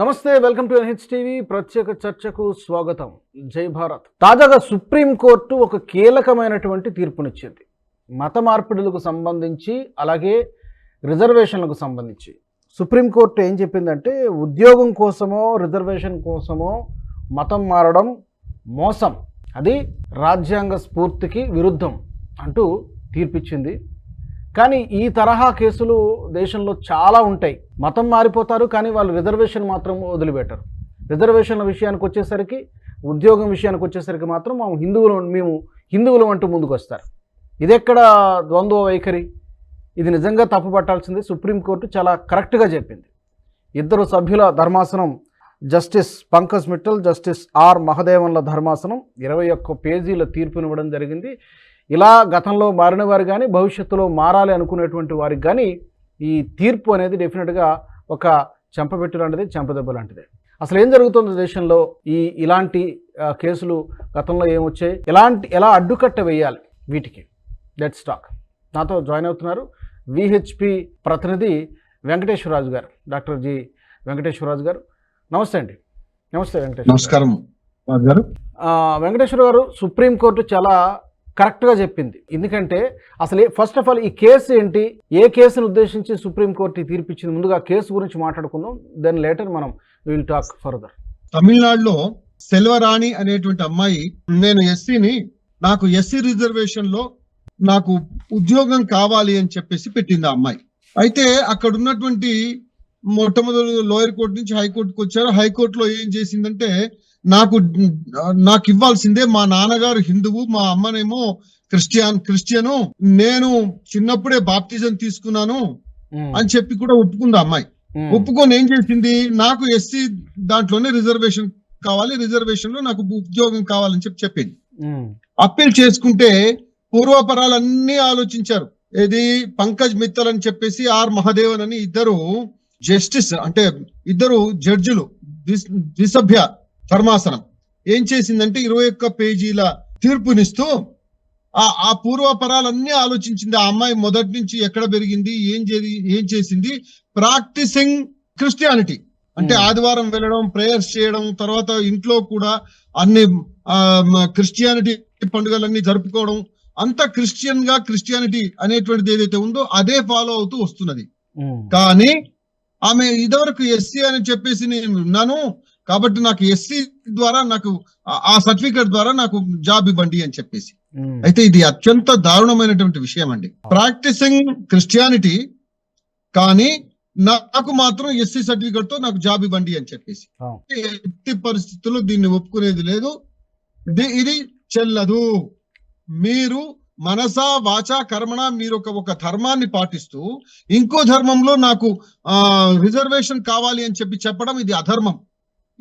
నమస్తే welcome to NH TV ప్రత్యేక చర్చకు స్వాగతం. జై భారత్. తాజాగా సుప్రీంకోర్టు ఒక కీలకమైనటువంటి తీర్పునిచ్చింది. మత మార్పిడులకు సంబంధించి అలాగే రిజర్వేషన్లకు సంబంధించి. సుప్రీంకోర్టు ఏం చెప్పిందంటే ఉద్యోగం కోసమో రిజర్వేషన్ కోసమో మతం మారడం మోసం. అది రాజ్యాంగ స్ఫూర్తికి విరుద్ధం అంటూ తీర్పిచ్చింది. కానీ ఈ తరహా కేసులు దేశంలో చాలా ఉంటాయి. మతం మారిపోతారు కానీ వాళ్ళు రిజర్వేషన్ మాత్రం వదిలిపెట్టరు. రిజర్వేషన్ల విషయానికి వచ్చేసరికి ఉద్యోగం విషయానికి వచ్చేసరికి మాత్రం మేము హిందువులు మేము హిందువులు అంటూ ముందుకు వస్తారు ఇదెక్కడ ద్వంద్వ వైఖరి? ఇది నిజంగా తప్పు పట్టాల్సింది. సుప్రీంకోర్టు చాలా కరెక్ట్గా చెప్పింది. ఇద్దరు సభ్యుల ధర్మాసనం justice Pankaj Mittal justice R మహదేవన్ల ధర్మాసనం ఇరవై ఒక్క పేజీల తీర్పునివ్వడం జరిగింది. ఇలా గతంలో మారిన వారు కానీ భవిష్యత్తులో మారాలి అనుకునేటువంటి వారికి కానీ ఈ తీర్పు అనేది డెఫినెట్గా ఒక చెంపబెట్టు లాంటిది చెంపదెబ్బ లాంటిది. అసలు ఏం జరుగుతుంది దేశంలో? ఈ ఇలాంటి కేసులు గతంలో ఏమొచ్చాయి ఎలాంటి ఎలా అడ్డుకట్ట వేయాలి వీటికి? లెట్స్ టాక్ నాతో జాయిన్ అవుతున్నారు విహెచ్పి ప్రతినిధి వెంకటేశ్వరరాజు గారు డాక్టర్ జి వెంకటేశ్వరరాజు గారు. నమస్తే అండి. నమస్తే వెంకటేశ్వర నమస్కారం గారు. వెంకటేశ్వర గారు సుప్రీంకోర్టు చాలా కరెక్ట్గా చెప్పింది. ఎందుకంటే అసలు ఫస్ట్ ఆఫ్ ఆల్ ఈ కేసు ఏంటి? ఏ కేసును ఉద్దేశించి సుప్రీంకోర్టు తీర్పిచ్చింది ముందుగా కేసు గురించి మాట్లాడుకుందాం. దెన్ లేటర్ మనం విల్ టాక్ ఫర్దర్ తమిళనాడులో సెల్వరాణి అనేటువంటి అమ్మాయి నేను ఎస్సీని నాకు ఎస్సీ రిజర్వేషన్లో నాకు ఉద్యోగం కావాలి అని చెప్పేసి పెట్టింది ఆ అమ్మాయి. అయితే అక్కడ ఉన్నటువంటి మొట్టమొదటి లోయర్ కోర్టు నుంచి హైకోర్టుకు వచ్చారు. హైకోర్టులో ఏం చేసిందంటే నాకు నాకు ఇవ్వాల్సిందే మా నాన్నగారు హిందువు మా అమ్మనేమో క్రిస్టియన్ క్రిస్టియను నేను చిన్నప్పుడే బాప్టిజం తీసుకున్నాను అని చెప్పి కూడా ఒప్పుకుంది అమ్మాయి. ఒప్పుకొని ఏం చేసింది? నాకు ఎస్సీ దాంట్లోనే రిజర్వేషన్ కావాలి రిజర్వేషన్లో నాకు ఉద్యోగం కావాలని చెప్పి చెప్పింది. అప్పీల్ చేసుకుంటే పూర్వపరాలన్నీ ఆలోచించారు. ఏది? పంకజ్ మిత్తల్ అని చెప్పేసి ఆర్ మహదేవన్ అని ఇద్దరు జస్టిస్ అంటే ఇద్దరు జడ్జిలు ద్వి- ద్విసభ్య ధర్మాసనం. ఏం చేసిందంటే ఇరవై ఒక్క పేజీల తీర్పునిస్తూ ఆ ఆ పూర్వపరాలన్నీ ఆలోచించింది. ఆ అమ్మాయి మొదటి నుంచి ఎక్కడ పెరిగింది ఏం ఏం చేసింది? Practising Christianity. అంటే. ఆదివారం వెళ్ళడం ప్రేయర్స్ చేయడం తర్వాత ఇంట్లో కూడా అన్ని క్రిస్టియానిటీ పండుగలన్నీ జరుపుకోవడం. అంతా క్రిస్టియన్గా క్రిస్టియానిటీ అనేటువంటిది ఏదైతే ఉందో అదే ఫాలో అవుతూ వస్తున్నది. కానీ ఆమె ఇదివరకు ఎస్సీ అని చెప్పేసి నేను ఉన్నాను కాబట్టి నాకు ఎస్సీ ద్వారా నాకు ఆ- సర్టిఫికేట్ ద్వారా నాకు జాబ్ ఇవ్వండి అని చెప్పేసి. అయితే ఇది అత్యంత దారుణమైనటువంటి విషయం అండి. ప్రాక్టీసింగ్ క్రిస్టియానిటీ కానీ నాకు మాత్రం ఎస్సీ సర్టిఫికేట్తో నాకు జాబ్ ఇవ్వండి అని చెప్పేసి. ఆ. ఎట్టి పరిస్థితుల్లో దీన్ని ఒప్పుకునేది లేదు. ఇది- చెల్లదు. మీరు మనసా వాచా కర్మణ మీరు ఒక ఒక ధర్మాన్ని పాటిస్తూ ఇంకో ధర్మంలో నాకు ఆ రిజర్వేషన్ కావాలి అని చెప్పి చెప్పడం ఇది అధర్మం.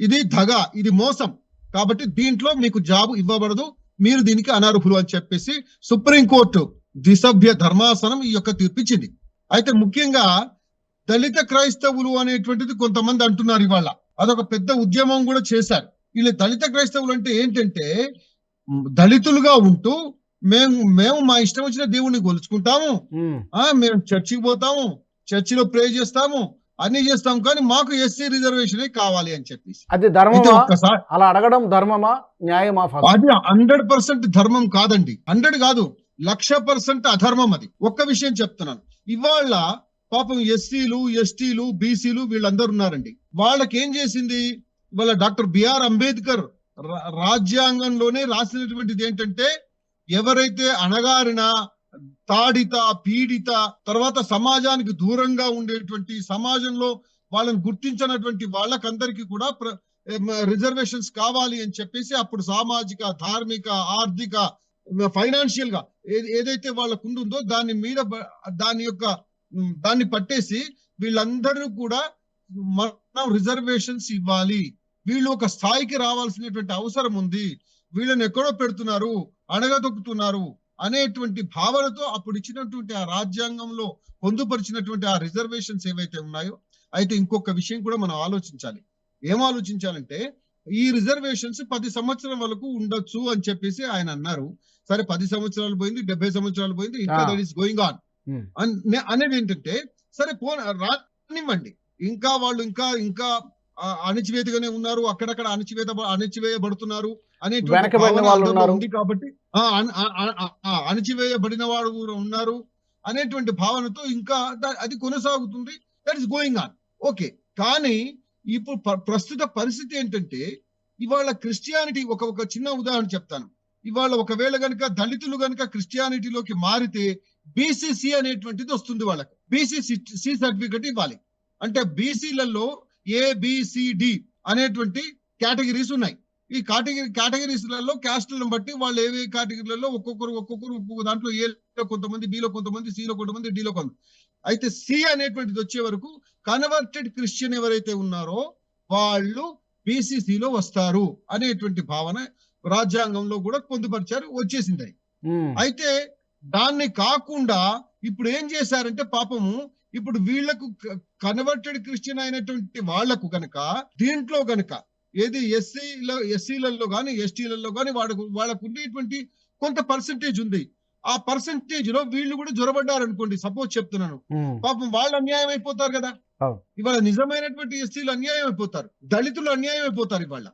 ఇది దగ ఇది మోసం. కాబట్టి దీంట్లో మీకు జాబ్ ఇవ్వబడదు. మీరు దీనికి అనర్హులు అని చెప్పేసి సుప్రీంకోర్టు ద్విసభ్య ధర్మాసనం ఈ యొక్క తీర్పిచ్చింది. అయితే ముఖ్యంగా దళిత క్రైస్తవులు అనేటువంటిది కొంతమంది అంటున్నారు ఇవాళ. అదొక పెద్ద ఉద్యమం కూడా చేశారు. వీళ్ళు దళిత క్రైస్తవులు అంటే ఏంటంటే దళితులుగా ఉంటూ మేము మేము మా ఇష్టం వచ్చిన దేవుణ్ణి గొలుచుకుంటాము ఆ మేము చర్చికి పోతాము. చర్చిలో ప్రే చేస్తాము. అన్ని చేస్తాం కానీ మాకు ఎస్సీ రిజర్వేషన్ కావాలి అని చెప్పేసి. అది ధర్మమా? అలా అడగడం ధర్మమా? న్యాయమా అది హండ్రెడ్ పర్సెంట్ ధర్మం కాదండి. హండ్రెడ్ కాదు. లక్ష పర్సెంట్ అధర్మం అది. ఒక్క విషయం చెప్తున్నాను. ఇవాళ పాపం ఎస్సీలు ఎస్టీలు బీసీలు వీళ్ళందరూ ఉన్నారండి. వాళ్ళకి ఏం చేసింది? ఇవాళ డాక్టర్ బిఆర్ అంబేద్కర్ రాజ్యాంగంలోనే రాసినటువంటిది ఏంటంటే ఎవరైతే అణగారిన తాడిత పీడిత తర్వాత సమాజానికి దూరంగా ఉండేటువంటి సమాజంలో వాళ్ళని గుర్తించినటువంటి వాళ్ళకందరికీ కూడా రిజర్వేషన్స్ కావాలి అని చెప్పేసి అప్పుడు సామాజిక ధార్మిక ఆర్థిక ఫైనాన్షియల్గా ఏదైతే వాళ్ళకు ఉంటుందో దాని మీద దాని యొక్క దాన్ని పట్టేసి వీళ్ళందరూ కూడా మనం రిజర్వేషన్స్ ఇవ్వాలి. వీళ్ళు ఒక స్థాయికి రావాల్సినటువంటి అవసరం ఉంది. వీళ్ళని ఎక్కడో పెడుతున్నారు అణగదొక్కుతున్నారు. అనేటువంటి భావనతో అప్పుడు ఇచ్చినటువంటి ఆ రాజ్యాంగంలో పొందుపరిచినటువంటి ఆ రిజర్వేషన్స్ ఏవైతే ఉన్నాయో అయితే ఇంకొక విషయం కూడా మనం ఆలోచించాలి ఏం ఆలోచించాలంటే ఈ రిజర్వేషన్స్ పది సంవత్సరం వరకు ఉండొచ్చు అని చెప్పేసి ఆయన అన్నారు సరే పది సంవత్సరాలు పోయింది డెబ్బై సంవత్సరాలు పోయింది ఇంకా. That is going on. అనేది ఏంటంటే సరే పో రానివ్వండి ఇంకా వాళ్ళు ఇంకా ఇంకా అణచివేతగానే ఉన్నారు అక్కడక్కడ అణచివేత అణచివేయబడుతున్నారు అనే వెనకబడిన వాళ్ళు ఉన్నారు. ఉంది కాబట్టి అణచివేయబడిన వాడు కూడా ఉన్నారు అనేటువంటి భావనతో ఇంకా అది కొనసాగుతుంది. That is going on okay కానీ ఇప్పుడు ప్రస్తుత పరిస్థితి ఏంటంటే ఇవాళ క్రిస్టియానిటీ ఒక ఒక చిన్న ఉదాహరణ చెప్తాను. ఇవాళ ఒకవేళ గనుక దళితులు కనుక క్రిస్టియానిటీలోకి మారితే బీసీసీ అనేటువంటిది వస్తుంది వాళ్ళకి. బీసీ సి సర్టిఫికెట్ ఇవ్వాలి. అంటే బీసీలలో ఏబిసిడి అనేటువంటి కేటగిరీస్ ఉన్నాయి. ఈ కేటగిరీ కేటగిరీస్లలో క్యాస్ట్లను బట్టి వాళ్ళు ఏవే కేటగిరీలలో ఒక్కొక్కరు ఒక్కొక్కరు ఒక్కొక్క దాంట్లో ఏలో కొంతమంది బిలో కొంతమంది సిలో కొంతమంది డిలో కొంతమంది అయితే సి అనేటువంటిది వచ్చే వరకు కన్వర్టెడ్ క్రిస్టియన్ ఎవరైతే ఉన్నారో వాళ్ళు బీసీసీలో వస్తారు అనేటువంటి భావన రాజ్యాంగంలో కూడా పొందుపరిచారు వచ్చేసింది. అయితే దాన్ని కాకుండా ఇప్పుడు ఏం చేశారంటే పాపము ఇప్పుడు వీళ్ళకు కన్వర్టెడ్ క్రిస్టియన్ అయినటువంటి వాళ్ళకు గనక దీంట్లో గనక ఏది ఎస్సీలో ఎస్సీలలో కానీ ఎస్టీలలో కానీ వాళ్ళకు వాళ్ళకు ఉండేటువంటి కొంత పర్సంటేజ్ ఉంది. ఆ పర్సంటేజ్లో వీళ్ళు కూడా జొరబడ్డారు అనుకోండి సపోజ్ చెప్తున్నాను పాపం వాళ్ళు అన్యాయం అయిపోతారు కదా. ఇవాళ నిజమైనటువంటి ఎస్సీలు అన్యాయం అయిపోతారు. దళితులు అన్యాయం అయిపోతారు ఇవాళ.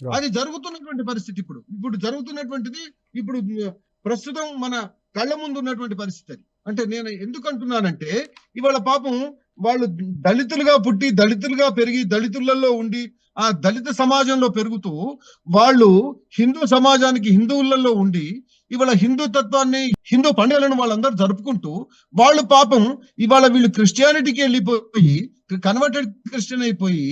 అది జరుగుతున్నటువంటి పరిస్థితి ఇప్పుడు. ఇప్పుడు జరుగుతున్నటువంటిది ఇప్పుడు ప్రస్తుతం మన కళ్ళ ముందు ఉన్నటువంటి పరిస్థితి అది. అంటే నేను ఎందుకు అంటున్నానంటే ఇవాళ పాపం వాళ్ళు దళితులుగా పుట్టి దళితులుగా పెరిగి దళితులలో ఉండి ఆ దళిత సమాజంలో పెరుగుతూ వాళ్ళు హిందూ సమాజానికి హిందువులలో ఉండి ఇవాళ హిందూ తత్వాన్ని హిందూ పండుగలను వాళ్ళందరూ జరుపుకుంటూ వాళ్ళు పాపం ఇవాళ వీళ్ళు క్రిస్టియానిటీకి వెళ్ళిపోయి కన్వర్టెడ్ క్రిస్టియన్ అయిపోయి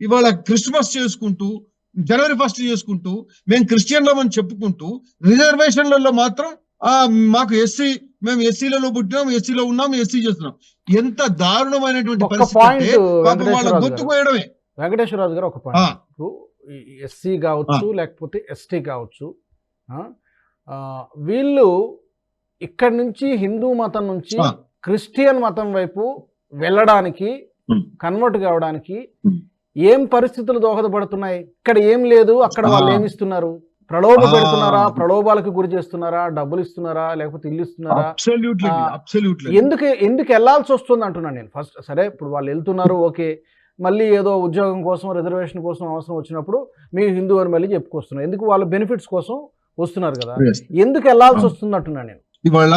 ఇవాళ క్రిస్మస్ చేసుకుంటూ జనవరి ఫస్ట్ చేసుకుంటూ మేము క్రిస్టియన్లం అని చెప్పుకుంటూ రిజర్వేషన్లలో మాత్రం ఆ మాకు ఎస్సీ మేము ఎస్సీలలో పుట్టినాం ఎస్సీలో ఉన్నాం ఎస్సీ చేస్తున్నాం ఎంత దారుణమైనటువంటి పరిస్థితి వాళ్ళ వెంకటేశ్వరరావు గొంతు గారు. కోయడమే వెంకటేశ్వరరాజు గారు ఒక పాయింట్ ఎస్సీ కావచ్చు లేకపోతే ఎస్టీ కావచ్చు వీళ్ళు ఇక్కడి నుంచి హిందూ మతం నుంచి. క్రిస్టియన్ మతం వైపు వెళ్ళడానికి. కన్వర్ట్ కావడానికి. ఏం పరిస్థితులు దోహదపడుతున్నాయి ఇక్కడ ఏం లేదు అక్కడ. వాళ్ళు ఏమి ఇస్తున్నారు ప్రలోభ. పెడుతున్నారా ప్రలోభాలకు గురి చేస్తున్నారా డబ్బులు ఇస్తున్నారా లేకపోతే ఇల్లు ఇస్తున్నారా. ఎందుకు ఎందుకు వెళ్ళాల్సి వస్తుంది అంటున్నాను నేను ఫస్ట్ సరే ఇప్పుడు వాళ్ళు వెళ్తున్నారు ఓకే మళ్ళీ ఏదో ఉద్యోగం కోసం రిజర్వేషన్ కోసం అవసరం వచ్చినప్పుడు మీ హిందూ అని మళ్ళీ చెప్పుకొస్తున్నారు ఎందుకు వాళ్ళ బెనిఫిట్స్ కోసం వస్తున్నారు కదా. ఎందుకు వెళ్ళాల్సి వస్తుంది నేను? ఇవాళ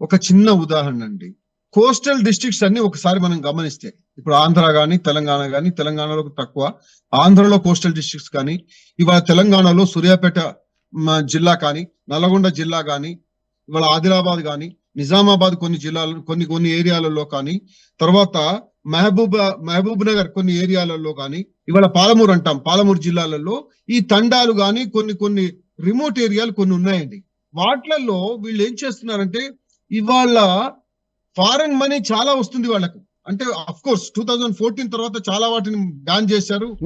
ఒక చిన్న ఉదాహరణ అండి. కోస్టల్ డిస్ట్రిక్ట్స్ అన్ని ఒకసారి మనం గమనిస్తే ఇప్పుడు ఆంధ్ర గాని తెలంగాణ గాని తెలంగాణలో తక్కువ. ఆంధ్రలో కోస్టల్ డిస్ట్రిక్ట్స్ కానీ ఇవాళ తెలంగాణలో సూర్యాపేట జిల్లా కానీ నల్గొండ జిల్లా కానీ ఇవాళ ఆదిలాబాద్ కానీ నిజామాబాద్ కొన్ని జిల్లాలు కొన్ని కొన్ని ఏరియాలలో కానీ తర్వాత మహబూబ్ మహబూబ్ నగర్ కొన్ని ఏరియాలలో కానీ ఇవాళ పాలమూరు అంటాం పాలమూరు జిల్లాలలో ఈ తండాలు కానీ కొన్ని కొన్ని రిమోట్ ఏరియాలు కొన్ని ఉన్నాయండి. వాట్లలో వీళ్ళు ఏం చేస్తున్నారంటే ఇవాళ ఫారెన్ మనీ చాలా వస్తుంది వాళ్ళకు. అంటే of course two thousand fourteen తర్వాత చాలా వాటిని బ్యాన్ చేశారు.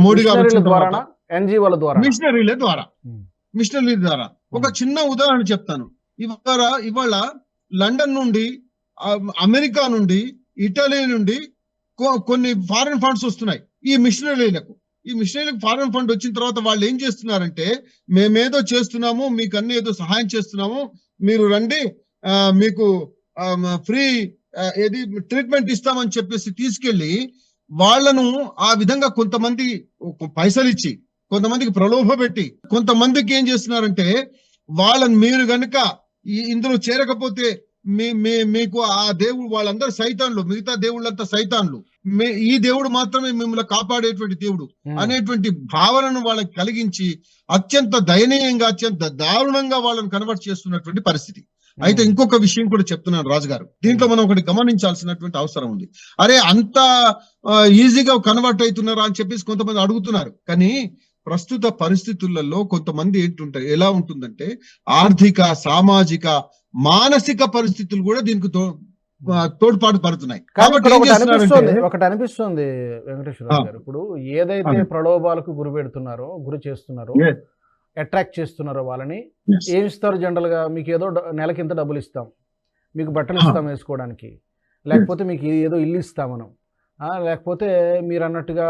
మోడీ గారు ద్వారా తర్వాత. ఎన్జిఓల ద్వారా. మిషనరీల ద్వారా. Hmm. మిషనరీల ద్వారా. ఒక Hmm. చిన్న ఉదాహరణ చెప్తాను. ఇవాళ ఇవాళ లండన్ నుండి అమెరికా నుండి ఇటలీ నుండి కొన్ని ఫారెన్ ఫండ్స్ వస్తున్నాయి. ఈ మిషనరీలకు. ఈ మిషనరీలకు ఫారెన్ ఫండ్ వచ్చిన తర్వాత వాళ్ళు ఏం చేస్తున్నారంటే మేమేదో చేస్తున్నాము మీకు అన్ని ఏదో సహాయం చేస్తున్నాము మీరు రండి మీకు ఫ్రీ ఏది ట్రీట్మెంట్ ఇస్తామని చెప్పేసి తీసుకెళ్ళి వాళ్ళను ఆ విధంగా కొంతమంది పైసలు ఇచ్చి కొంతమందికి ప్రలోభ పెట్టి కొంతమందికి ఏం చేస్తున్నారంటే వాళ్ళని మీరు గనుక ఈ- ఇందులో చేరకపోతే మీ మీ- మీకు ఆ దేవుడు వాళ్ళందరూ సైతాన్లు మిగతా దేవుళ్ళంతా సైతాన్లు. మే- ఈ దేవుడు మాత్రమే మిమ్మల్ని కాపాడేటువంటి దేవుడు. అనేటువంటి భావనను వాళ్ళకి కలిగించి అత్యంత దయనీయంగా అత్యంత దారుణంగా వాళ్ళని కన్వర్ట్ చేస్తున్నటువంటి పరిస్థితి. అయితే. ఇంకొక విషయం కూడా చెప్తున్నాను రాజు గారు దీంట్లో మనం ఒకటి గమనించాల్సినటువంటి అవసరం ఉంది. అరే అంత ఈజీగా కన్వర్ట్ అవుతున్నారా అని చెప్పేసి కొంతమంది అడుగుతున్నారు. కానీ ప్రస్తుత పరిస్థితులలో కొంతమంది ఏంటుంటాయి ఎలా ఉంటుందంటే ఆర్థిక సామాజిక మానసిక పరిస్థితులు కూడా దీనికి తోడ్పాటు పడుతున్నాయి కాబట్టి ఒకటి అనిపిస్తుంది వెంకటేశ్వర. గారు ఇప్పుడు ఏదైతే. ప్రలోభాలకు గురి పెడుతున్నారో గురి చేస్తున్నారో. అట్రాక్ట్ చేస్తున్నారో వాళ్ళని. ఏమి ఇస్తారు జనరల్గా మీకు ఏదో డ- నెలకింత డబ్బులు ఇస్తాం మీకు బట్టలు. ఇస్తాం వేసుకోవడానికి లేకపోతే మీకు ఏదో ఇల్లు ఇస్తాం మనం లేకపోతే మీరు అన్నట్టుగా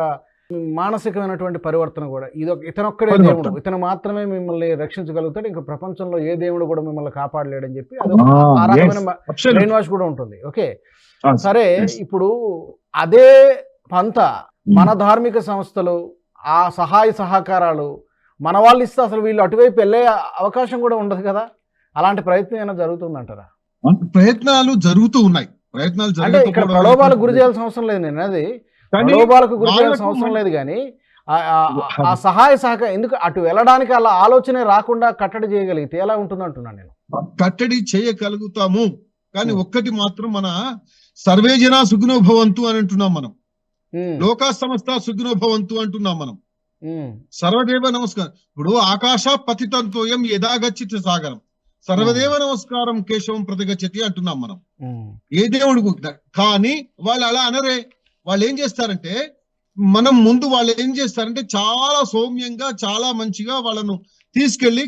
మానసికమైనటువంటి పరివర్తన కూడా. ఇది ఒక- ఇతనొక్కడే. దేవుడు. ఇతను మాత్రమే మిమ్మల్ని రక్షించగలుగుతాడు. ఇంకా ప్రపంచంలో ఏ దేవుడు కూడా మిమ్మల్ని కాపాడలేడని చెప్పి ఆ రకమైన. బ్రెయిన్ వాష్ కూడా ఉంటుంది. ఓకే? సరే. ఇప్పుడు అదే పంత మన ధార్మిక సంస్థలు ఆ సహాయ సహకారాలు మన వాళ్ళు ఇస్తే అసలు వీళ్ళు అటువైపు వెళ్ళే అవకాశం కూడా ఉండదు కదా? అలాంటి ప్రయత్నం ఏమైనా జరుగుతుందంటారా? ప్రయత్నాలు జరుగుతూ ఉన్నాయి. ప్రయత్నాలు అంటే ఇక్కడ ప్రలోభాలకు గురి చేయాల్సిన అవసరం లేదు నేను. అది ప్రలోభాలకు గురి అవసరం లేదు కానీ ఆ- సహాయ సహకారం ఎందుకు అటు వెళ్ళడానికి అలా ఆలోచనే రాకుండా కట్టడి చేయగలిగితే ఎలా ఉంటుంది అంటున్నాను నేను. కట్టడి చేయగలుగుతాము. కానీ. ఒక్కటి మాత్రం మన సర్వే జన సుఖినో భవంతు అని అంటున్నాం మనం. లోకా సంస్థ సుఖినో భవంతు అంటున్నాం మనం. సర్వదేవ నమస్కారం. ఇప్పుడు ఆకాశ పతితంతోయం యథాగచ్చిత సాగరం. సర్వదేవ నమస్కారం కేశవం ప్రతిగచ్చతి అంటున్నాం మనం. ఏ దేవుడు కానీ వాళ్ళు అలా అనరే. వాళ్ళు ఏం చేస్తారంటే మనం ముందు వాళ్ళు ఏం చేస్తారంటే చాలా సౌమ్యంగా చాలా మంచిగా వాళ్ళను తీసుకెళ్ళి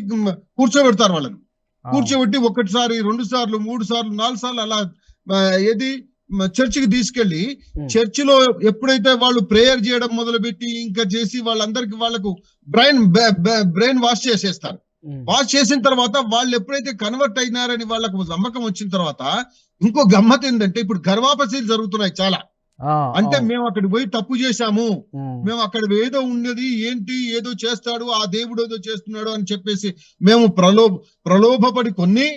కూర్చోబెడతారు వాళ్ళను. కూర్చోబెట్టి ఒకటిసారి రెండు సార్లు మూడు సార్లు నాలుగు సార్లు అలా ఏది చర్చికి తీసుకెళ్ళి చర్చిలో ఎప్పుడైతే వాళ్ళు ప్రేయర్ చేయడం మొదలుపెట్టి ఇంకా చేసి వాళ్ళందరికి వాళ్ళకు బ్రెయిన్ బ్రెయిన్ వాష్ చేసేస్తారు. వాష్ చేసిన తర్వాత వాళ్ళు ఎప్పుడైతే కన్వర్ట్ అయినారని వాళ్ళకు నమ్మకం వచ్చిన తర్వాత ఇంకో గమ్మత్ ఏంటంటే ఇప్పుడు గర్వాపసీలు జరుగుతున్నాయి చాలా. అంటే. మేము అక్కడికి పోయి తప్పు చేశాము. మేము అక్కడ ఏదో ఉన్నది ఏంటి ఏదో చేస్తాడు ఆ దేవుడు ఏదో చేస్తున్నాడు అని చెప్పేసి మేము ప్రలోభ ప్రలోభపడి కొన్ని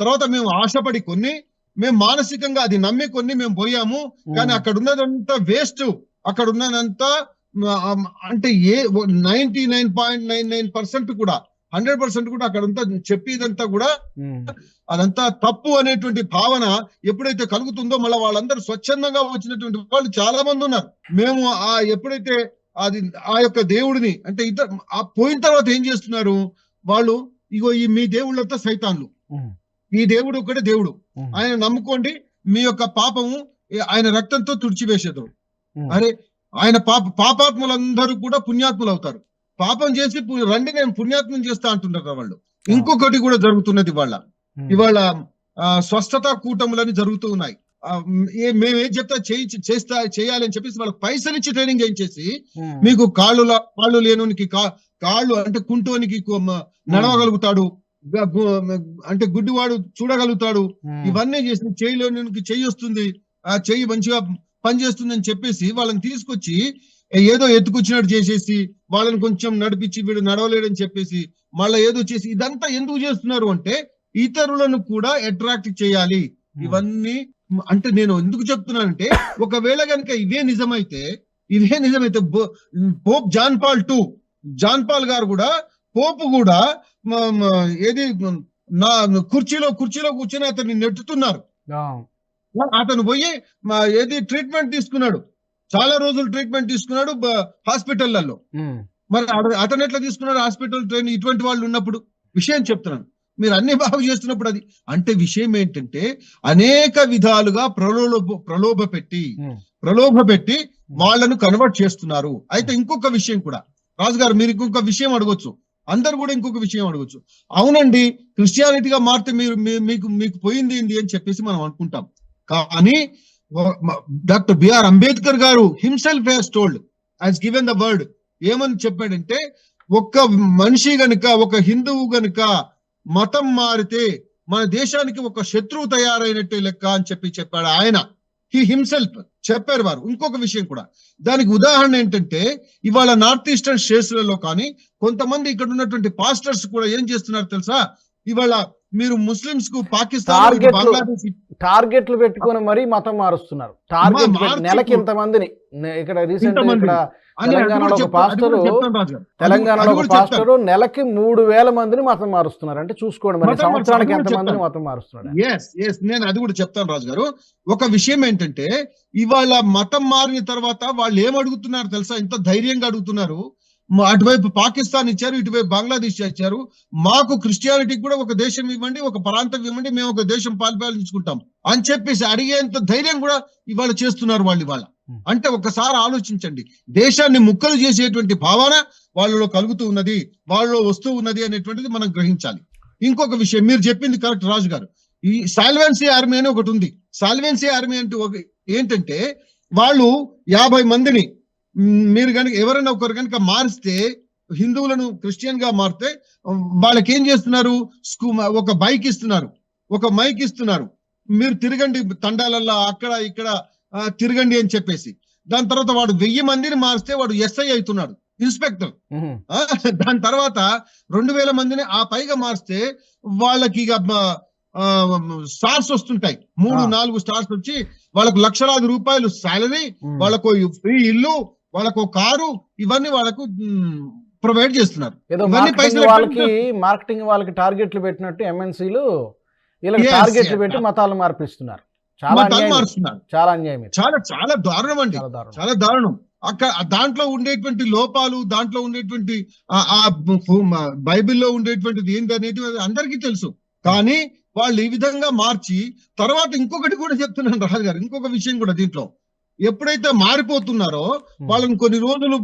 తర్వాత మేము ఆశపడి కొన్ని మేము మానసికంగా అది నమ్మి కొన్ని మేము పోయాము. కానీ అక్కడ ఉన్నదంతా వేస్ట్. అక్కడ ఉన్నదంతా అంటే a ninety nine point nine nine percent కూడా హండ్రెడ్ పర్సెంట్ కూడా అక్కడ అంతా చెప్పేదంతా కూడా అదంతా తప్పు అనేటువంటి భావన ఎప్పుడైతే కలుగుతుందో మళ్ళీ వాళ్ళందరూ స్వచ్ఛందంగా వచ్చినటువంటి వాళ్ళు చాలా మంది ఉన్నారు. మేము ఆ ఎప్పుడైతే అది ఆ యొక్క దేవుడిని అంటే ఇతర ఆ పోయిన తర్వాత ఏం చేస్తున్నారు? వాళ్ళు ఇగో ఈ మీ దేవుళ్ళంతా సైతాన్లు. ఈ దేవుడు ఒకటే దేవుడు. ఆయన నమ్ముకోండి మీ యొక్క పాపము ఆయన రక్తంతో తుడిచివేసేదు ఉమ్, అరే ఆయన పాప పాపాత్ములందరూ కూడా పుణ్యాత్ములు అవుతారు. పాపం చేసి రండి నేను పుణ్యాత్మం చేస్తా అంటున్నారు వాళ్ళు. ఇంకొకటి కూడా జరుగుతున్నది వాళ్ళ ఇవాళ స్వస్థత కూటములని జరుగుతూ ఉన్నాయి. మేము ఏం చెప్తా చేయి చేస్తా చేయాలి అని చెప్పేసి వాళ్ళకి పైసలు ఇచ్చి ట్రైనింగ్ చేయించేసి మీకు కాళ్ళు కాళ్ళు లేనోనికి కా- కాళ్ళు అంటే కుంటోనికి నడవగలుగుతాడు. అంటే గుడ్డివాడు చూడగలుగుతాడు. ఇవన్నీ చేసి చేయిలోనికి చెయ్యి వస్తుంది. ఆ చెయ్యి మంచిగా పనిచేస్తుంది అని చెప్పేసి వాళ్ళని తీసుకొచ్చి ఏదో ఎత్తుకొచ్చినట్టు చేసేసి వాళ్ళని కొంచెం నడిపించి వీడు నడవలేడని చెప్పేసి మళ్ళీ ఏదో చేసి ఇదంతా ఎందుకు చేస్తున్నారు అంటే ఇతరులను కూడా అట్రాక్ట్ చేయాలి. ఉమ్, ఇవన్నీ అంటే నేను ఎందుకు చెప్తున్నానంటే ఒకవేళ కనుక ఇవే నిజమైతే ఇవే నిజమైతే Pope John Paul two John Paul గారు కూడా పోపు కూడా ఏది నా కుర్చీలో కుర్చీలో కూర్చొని అతన్ని నెట్టుతున్నారు. అతను పోయి ఏది ట్రీట్మెంట్ తీసుకున్నాడు. చాలా రోజులు ట్రీట్మెంట్ తీసుకున్నాడు ఉమ్, మరి అత- అతను ఎట్లా తీసుకున్నాడు హాస్పిటల్ ట్రైన్? ఇటువంటి వాళ్ళు ఉన్నప్పుడు విషయం చెప్తున్నాను. మీరు అన్ని బాగు చేస్తున్నప్పుడు అది. అంటే విషయం ఏంటంటే అనేక విధాలుగా ప్రలోభ ప్రలోభ పెట్టి ప్రలోభ పెట్టి వాళ్ళను కన్వర్ట్ చేస్తున్నారు. అయితే ఇంకొక విషయం కూడా. రాజుగారు మీరు ఇంకొక విషయం అడగొచ్చు. అందరు కూడా ఇంకొక విషయం అడగొచ్చు. అవునండి క్రిస్టియానిటీగా మారితే మీరు మీకు మీకు పోయింది అని చెప్పేసి మనం అనుకుంటాం. కానీ డాక్టర్ బిఆర్ అంబేద్కర్ గారు himself has told has given the word. ఏమని చెప్పాడంటే ఒక్క మనిషి గనుక ఒక హిందువు గనుక మతం మారితే మన దేశానికి ఒక శత్రువు తయారైనట్టే లెక్క అని చెప్పి చెప్పాడు ఆయన. హీ హిమ్సెల్ఫ్ చెప్పారు వారు. ఇంకొక విషయం కూడా. దానికి ఉదాహరణ ఏంటంటే ఇవాళ నార్త్ ఈస్టర్న్ స్టేట్స్లలో కానీ కొంతమంది ఇక్కడ ఉన్నటువంటి పాస్టర్స్ కూడా ఏం చేస్తున్నారు తెలుసా? ఇవాళ మీరు ముస్లింస్కు పాకిస్తాన్ టార్గెట్లు పెట్టుకొని మరీ మతం మారుస్తున్నారు. టార్గెట్ నెలకి ఇప్పుడు- ఇంతమందిని నే- ఇక్కడ రీసెంట్. ఇక్కడ తెలంగాణలో ఒక పాస్టరు- తెలంగాణలో ఒక నెలకి మూడు వేల మందిని మతం మారుస్తున్నారు. అంటే చూసుకోండి మరి సంవత్సరానికి మారుస్తున్నారు, ఎంత మందిని. మతం ఎస్ నేను అది కూడా చెప్తాను రాజు గారు. ఒక విషయం ఏంటంటే ఇవాళ మతం మారిన తర్వాత వాళ్ళు ఏం అడుగుతున్నారు తెలుసా? ఇంత ధైర్యంగా అడుగుతున్నారు. అటువైపు పాకిస్తాన్ ఇచ్చారు ఇటువైపు బంగ్లాదేశ్ ఇచ్చారు. మాకు క్రిస్టియానిటీకి కూడా ఒక దేశం ఇవ్వండి ఒక ప్రాంతం ఇవ్వండి మేము ఒక దేశం పాలిపాలించుకుంటాం అని చెప్పేసి అడిగేంత ధైర్యం కూడా ఇవాళ చేస్తున్నారు వాళ్ళు ఇవాళ. అంటే ఒకసారి ఆలోచించండి. దేశాన్ని ముక్కలు చేసేటువంటి భావన వాళ్ళలో కలుగుతూ ఉన్నది వాళ్ళలో వస్తూ ఉన్నది అనేటువంటిది మనం గ్రహించాలి. ఇంకొక విషయం మీరు చెప్పింది కరెక్ట్ రాజు గారు ఈ సాల్వెన్సీ ఆర్మీ అని ఒకటి ఉంది. సాల్వెన్సీ ఆర్మీ అంటే ఒక ఏంటంటే వాళ్ళు యాభై మందిని మీరు కనుక ఎవరైనా ఒకరు కనుక మారిస్తే హిందువులను క్రిస్టియన్గా మారితే వాళ్ళకి ఏం చేస్తున్నారు? స్కూ ఒక బైక్ ఇస్తున్నారు. ఒక మైక్ ఇస్తున్నారు. మీరు తిరగండి తండాలల్లో అక్కడ ఇక్కడ తిరగండి అని చెప్పేసి. దాని తర్వాత వాడు వెయ్యి మందిని మారిస్తే వాడు ఎస్ఐ అవుతున్నాడు ఇన్స్పెక్టర్. దాని తర్వాత రెండు వేల మందిని ఆ పైగా మారిస్తే వాళ్ళకి ఇక స్టార్స్ వస్తుంటాయి. మూడు. నాలుగు స్టార్స్ వచ్చి వాళ్ళకు లక్షలాది రూపాయలు సాలరీ ఉమ్. వాళ్ళకు ఫ్రీ ఇల్లు వాళ్ళకు కారు ఇవన్నీ వాళ్ళకు ప్రొవైడ్ చేస్తున్నారు. వాళ్ళకి మార్కెటింగ్ వాళ్ళకి టార్గెట్లు పెట్టినట్టు ఎంఎన్సీలు టార్గెట్లు. పెట్టి మతాలు మార్పిస్తున్నారు. చాలా. మారుస్తున్నారు చాలా అన్యాయం. చాలా చాలా దారుణం అండి. చాలా దారుణం. అక్కడ దాంట్లో ఉండేటువంటి లోపాలు దాంట్లో ఉండేటువంటి ఆ బైబిల్లో ఉండేటువంటిది ఏంటి అనేది అందరికీ తెలుసు. కానీ వాళ్ళు ఈ విధంగా మార్చి తర్వాత ఇంకొకటి కూడా చెప్తున్నాను రాజు గారు ఇంకొక విషయం కూడా దీంట్లో. ఎప్పుడైతే మారిపోతున్నారో వాళ్ళని కొన్ని రోజులు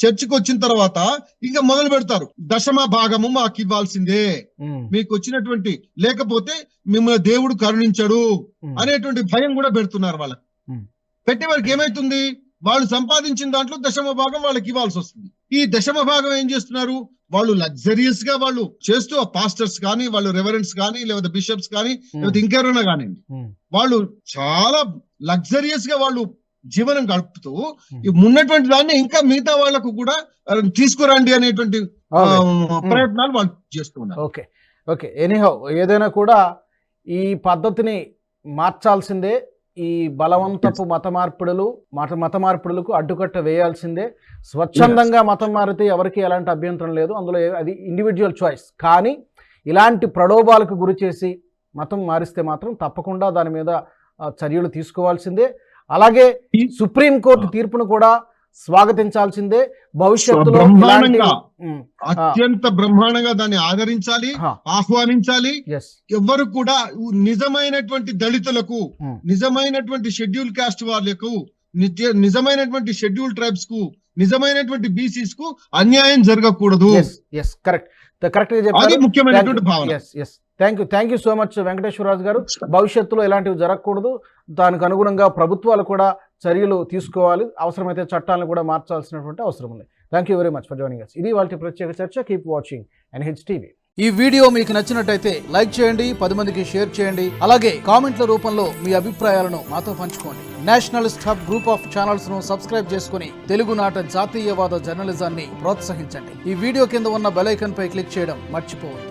చర్చికి వచ్చిన తర్వాత ఇంకా మొదలు పెడతారు. దశమ భాగము మాకు ఇవ్వాల్సిందే. మీకు వచ్చినటువంటి లేకపోతే మిమ్మల్ని దేవుడు కరుణించడు అనేటువంటి భయం కూడా పెడుతున్నారు వాళ్ళకి. పెట్టే వారికి ఏమైతుంది? వాళ్ళు సంపాదించిన దాంట్లో దశమ భాగం వాళ్ళకి ఇవ్వాల్సి వస్తుంది. ఈ దశమ భాగం ఏం చేస్తున్నారు? వాళ్ళు లగ్జరియస్గా వాళ్ళు చేస్తూ ఆ పాస్టర్స్ కానీ వాళ్ళు రెవరెంట్స్ కానీ లేదా బిషప్స్ కానీ లేకపోతే ఇంకెవరైనా కానివ్వండి. వాళ్ళు చాలా లగ్జరియస్గా వాళ్ళు జీవనం గడుపుతూ ఉన్నటువంటి దాన్ని ఇంకా మిగతా వాళ్ళకు కూడా తీసుకురండి అనేటువంటి. ప్రయత్నాలు వాళ్ళు చేస్తూ ఉన్నారు. ఓకే. ఓకే. ఎనీహౌ ఏదైనా కూడా ఈ పద్ధతిని మార్చాల్సిందే ఈ బలవంతపు మత మార్పిడులు మత మత మార్పిడులకు అడ్డుకట్ట వేయాల్సిందే. స్వచ్ఛందంగా మతం మారితే ఎవరికి ఎలాంటి అభ్యంతరం లేదు. అందులో అది ఇండివిజువల్ చాయిస్ కానీ ఇలాంటి ప్రలోభాలకు గురి చేసి మతం మారిస్తే మాత్రం తప్పకుండా దాని మీద చర్యలు తీసుకోవాల్సిందే. అలాగే ఈ- సుప్రీంకోర్టు తీర్పును కూడా స్వాగతించాల్సిందే. భవిష్యత్తులో. అత్యంత బ్రహ్మాండంగా దాన్ని ఆదరించాలి ఆహ్వానించాలి. ఎవ్వరు కూడా నిజమైనటువంటి దళితులకు. నిజమైనటువంటి షెడ్యూల్ కాస్ట్ వాళ్ళకు నిత్య- నిజమైనటువంటి షెడ్యూల్ ట్రైబ్స్కు నిజమైనటువంటి బీసీస్కు అన్యాయం జరగకూడదు. కరెక్ట్ కరెక్ట్ అది చెప్పారు. ముఖ్యమైనటువంటి భావన. Yes yes thank you thank you so much Venkateswararaju గారు. భవిష్యత్తులో ఇలాంటివి జరగకూడదు. దానికి అనుగుణంగా ప్రభుత్వాలు కూడా చర్యలు తీసుకోవాలి. అవసరమైతే చట్టాలను కూడా మార్చాల్సినటువంటి అవసరం ఉంది. Thank you very much for joining us ఇది వాళ్ళ ప్రత్యేక చర్చ. Keep watching and H TV ఈ వీడియో మీకు నచ్చినట్టయితే లైక్ చేయండి పది మందికి షేర్ చేయండి. అలాగే కామెంట్ల రూపంలో మీ అభిప్రాయాలను మాతో పంచుకోండి. నేషనలిస్ట్ హబ్ గ్రూప్ ఆఫ్ ఛానల్స్ను సబ్స్క్రైబ్ చేసుకుని తెలుగునాట జాతీయవాద జర్నలిజాన్ని ప్రోత్సహించండి. ఈ వీడియో కింద ఉన్న బెలైకన్ పై క్లిక్ చేయడం మర్చిపోవద్దు.